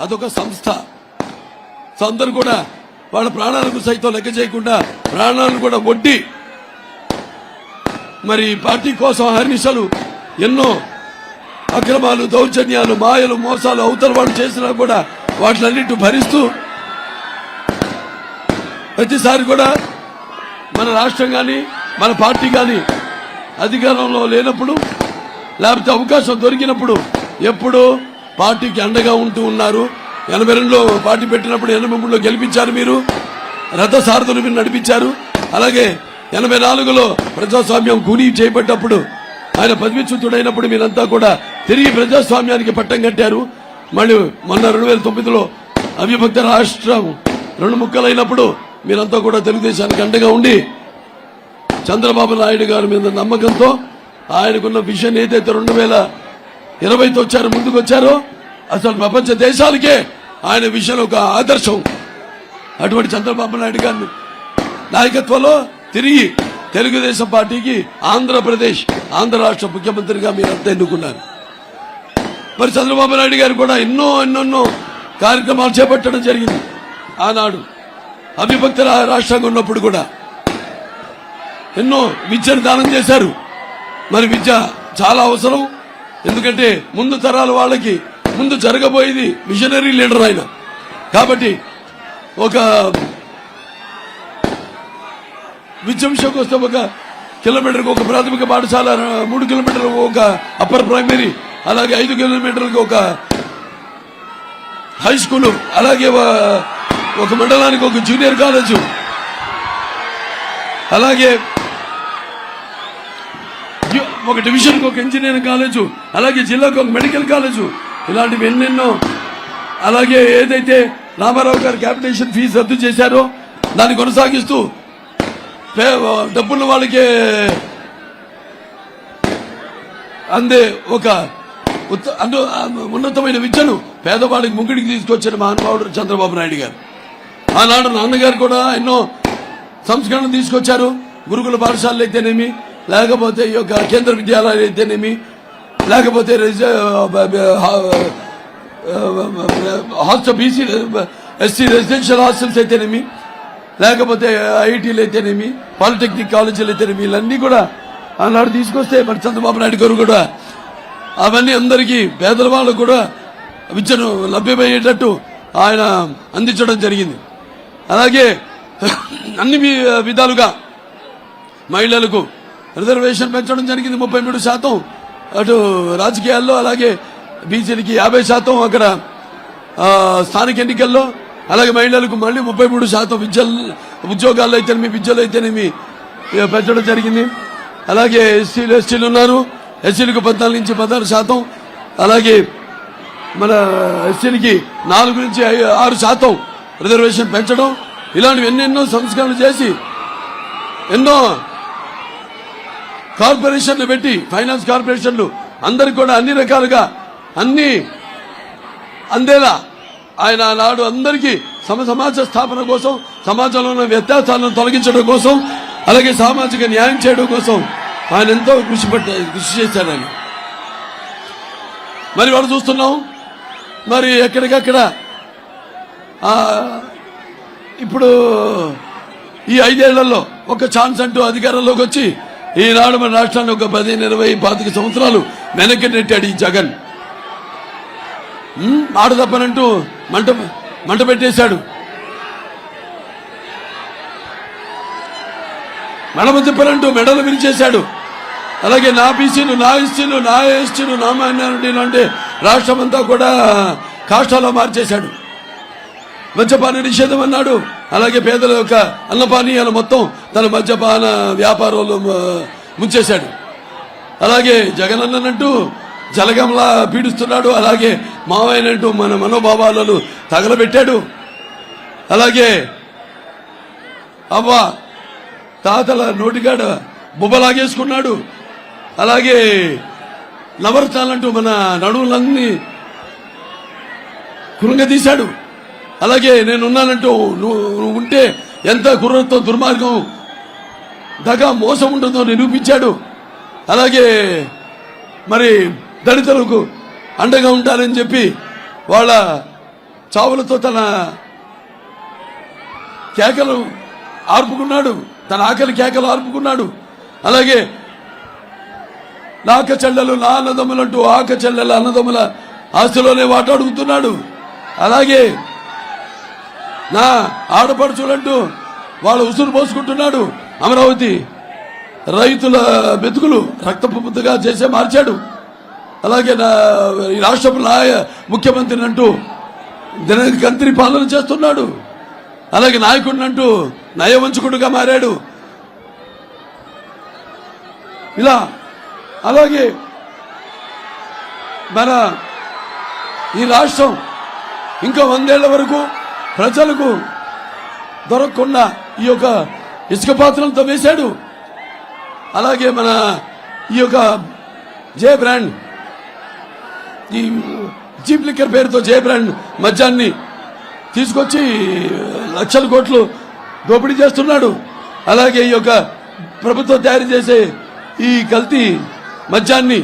అదొక సంస్థ. సో అందరూ కూడా వాళ్ళ ప్రాణాలకు సైతం లెక్క చేయకుండా ప్రాణాలను కూడా వడ్డి మరి పార్టీ కోసం హర్నిశలు ఎన్నో అక్రమాలు దౌర్జన్యాలు మాయలు మోసాలు అవతల వాళ్ళు చేసినా కూడా వాటిలన్నిటి భరిస్తూ ప్రతిసారి కూడా మన రాష్ట్రం కానీ మన పార్టీ కానీ అధికారంలో లేనప్పుడు లేకపోతే అవకాశం దొరికినప్పుడు ఎప్పుడూ పార్టీకి అండగా ఉంటూ ఉన్నారు. ఎనభై రెండులో పార్టీ పెట్టినప్పుడు ఎనభై మూడులో గెలిపించారు మీరు. రథ సారథులు మీరు నడిపించారు. అలాగే ఎనభై నాలుగులో ప్రజాస్వామ్యం కూని చేపట్టినప్పుడు ఆయన పదవిచ్యుతుడైనప్పుడు మీరంతా కూడా తిరిగి ప్రజాస్వామ్యానికి పట్టం కట్టారు. మళ్ళీ మొన్న రెండు వేల తొమ్మిదిలో అవిభక్త రాష్ట్రం రెండు ముక్కలైనప్పుడు మీరంతా కూడా తెలుగుదేశానికి అండగా ఉండి చంద్రబాబు నాయుడు గారి మీద నమ్మకంతో ఆయనకున్న విషయం ఏదైతే రెండు వేల ఇరవైతో వచ్చారు ముందుకు వచ్చారు. అసలు ప్రపంచ దేశాలకే ఆయన విషయంలో ఒక ఆదర్శం. అటువంటి చంద్రబాబు నాయుడు గారిని నాయకత్వంలో తిరిగి తెలుగుదేశం పార్టీకి ఆంధ్రప్రదేశ్ ఆంధ్ర రాష్ట్ర ముఖ్యమంత్రిగా మీరంతా ఎన్నుకున్నారు. మరి చంద్రబాబు నాయుడు గారు కూడా ఎన్నో ఎన్నెన్నో కార్యక్రమాలు చేపట్టడం జరిగింది. ఆనాడు అవిభక్త రాష్ట్రంగా ఉన్నప్పుడు కూడా ఎన్నో విద్యను దానం చేశారు. మరి విద్య చాలా అవసరం. ఎందుకంటే ముందు తరాల వాళ్ళకి ముందు జరగబోయేది మిషనరీ లీడర్ ఆయన. కాబట్టి ఒక విద్య వస్తే ఒక కిలోమీటర్కి ఒక ప్రాథమిక పాఠశాల మూడు కిలోమీటర్లకు ఒక అప్పర్ ప్రైమరీ అలాగే ఐదు కిలోమీటర్లకు ఒక హై స్కూలు అలాగే ఒక- మండలానికి ఒక జూనియర్ కాలేజు అలాగే ఒక డివిజన్కి ఒక ఇంజనీరింగ్ కాలేజు అలాగే జిల్లాకు ఒక మెడికల్ కాలేజు ఇలాంటివి ఎన్నెన్నో. అలాగే ఏదైతే రామారావు గారు క్యాపిటేషన్ ఫీజు రద్దు చేశారో దాన్ని కొనసాగిస్తూ డబ్బులు వాళ్ళకి అందే ఒక ఉత్త- ఉన్నతమైన విద్యను పేదవాడికి ముగ్గుడికి తీసుకొచ్చిన మహానుభావుడు చంద్రబాబు నాయుడు గారు. ఆనాడు నాన్నగారు కూడా ఎన్నో సంస్కరణలు తీసుకొచ్చారు. గురుకుల పాఠశాలలు అయితేనేమి లేకపోతే ఈ యొక్క కేంద్ర విద్యాలయాలు అయితేనేమి లేకపోతే రిజ- hostel BC SC residential hostels అయితేనేమి? లేకపోతే ఐఐటీలు అయితేనేమి? పాలిటెక్నిక్ కాలేజీలు అయితేనేమి? ఇవన్నీ కూడా ఆనాడు తీసుకొస్తే మరి చంద్రబాబు నాయుడు గారు కూడా అవన్నీ అందరికీ పేదల వాళ్ళకు కూడా విద్యను లభ్యమయ్యేటట్టు ఆయన అందించడం జరిగింది. అలాగే అన్ని విధాలుగా మహిళలకు రిజర్వేషన్ పెంచడం జరిగింది ముప్పై మూడు శాతం. అటు రాజకీయాల్లో అలాగే బీసీలకి యాభై శాతం అక్కడ స్థానిక ఎన్నికల్లో. అలాగే మహిళలకు మళ్ళీ ముప్పై మూడు శాతం విద్య ఉద్యోగాల్లో అయితేనేమి విద్యలు అయితేనేమి పెంచడం జరిగింది. అలాగే ఎస్సీలు ఎస్టీలు ఉన్నారు. ఎస్సీలకు పద్నాలుగు నుంచి పదహారు శాతం. అలాగే మన ఎస్సీలకి నాలుగు నుంచి ఆరు శాతం రిజర్వేషన్ పెంచడం. ఇలాంటివి ఎన్నెన్నో సంస్కరణలు చేసి ఎన్నో కార్పొరేషన్లు పెట్టి ఫైనాన్స్ కార్పొరేషన్లు అందరికి కూడా అన్ని రకాలుగా అన్ని అందేలా ఆయన నాడు అందరికీ సమ సమాజ స్థాపన కోసం సమాజంలో ఉన్న వ్యత్యాసాలను తొలగించడం కోసం అలాగే సామాజిక న్యాయం చేయడం కోసం ఆయన ఎంతో కృషి పట్ట కృషి చేశాడు ఆయన. మరి వాడు చూస్తున్నాం మరి ఎక్కడికక్కడ ఇప్పుడు ఈ ఐదేళ్ళలో ఒక ఛాన్స్ అంటూ అధికారంలోకి వచ్చి ఈనాడు మన రాష్ట్రాన్ని ఒక పదిహేను ఇరవై పాతిక సంవత్సరాలు వెనక్కి నెట్టాడు ఈ జగన్. ఆడ తప్పనంటూ మంట మంట పెట్టేశాడు. మెడమ తిప్పనంటూ మెడలు విరిచేశాడు. అలాగే నా బీసీలు నా ఎస్టీలు నా ఎస్టీలు నా మైనారిటీలు అంటే రాష్ట్రం అంతా కూడా కాష్టాలో మార్చేశాడు. మద్యపాన నిషేధం అన్నాడు. అలాగే పేదల యొక్క అన్నపానీయాలు మొత్తం తన మద్యపాన వ్యాపారంలో ముంచేశాడు. అలాగే జగన్ అన్ననంటూ జలగంలా పీడిస్తున్నాడు. అలాగే మావయ్యనంటూ మన మనోభావాలను తగలబెట్టాడు. అలాగే అవ్వ తాతల నోటిగాడ బుబ్బలాగేసుకున్నాడు. అలాగే నవరతాలంటూ మన నడువులన్నీ కృంగదీశాడు. అలాగే నేనున్నానంటూ నువ్వు నువ్వు ఉంటే ఎంత కుర్రతో దుర్మార్గం దగా మోసం ఉంటుందో నిరూపించాడు. అలాగే మరి దళితులకు అండగా ఉంటారని చెప్పి వాళ్ళ చావులతో తన కేకలు ఆర్పుకున్నాడు. తన ఆకలి కేకలు ఆర్పుకున్నాడు. అలాగే నాక చెల్లెలు నా అన్నదమ్ములంటూ ఆక చెల్లెల అన్నదమ్ముల ఆస్తిలోనే వాటాడుగుతున్నాడు. అలాగే నా ఆడపడుచులంటూ వాళ్ళ ఉసురు పోసుకుంటున్నాడు అమరావతి. రైతుల మెతుకులు రక్తపుద్దుగా చేసే మార్చాడు. అలాగే నా ఈ రాష్ట్రపు నాయ ముఖ్యమంత్రిని అంటూ దినగంత్రి పాలన చేస్తున్నాడు. అలాగే నాయకుడిని అంటూ నయవంచకుడుగా మారాడు. ఇలా అలాగే మన ఈ రాష్ట్రం ఇంకా వందేళ్ళ వరకు ప్రజలకు దొరకకుండా ఈ యొక్క ఇసుక పాత్రలతో వేశాడు. అలాగే మన ఈ యొక్క జే బ్రాండ్ ఈ జీప్ లిక్కర్ పేరుతో జే బ్రాండ్ మద్యాన్ని తీసుకొచ్చి లక్షల కోట్లు దోపిడీ చేస్తున్నాడు. అలాగే ఈ యొక్క ప్రభుత్వం తయారు చేసే ఈ కల్తీ మద్యాన్ని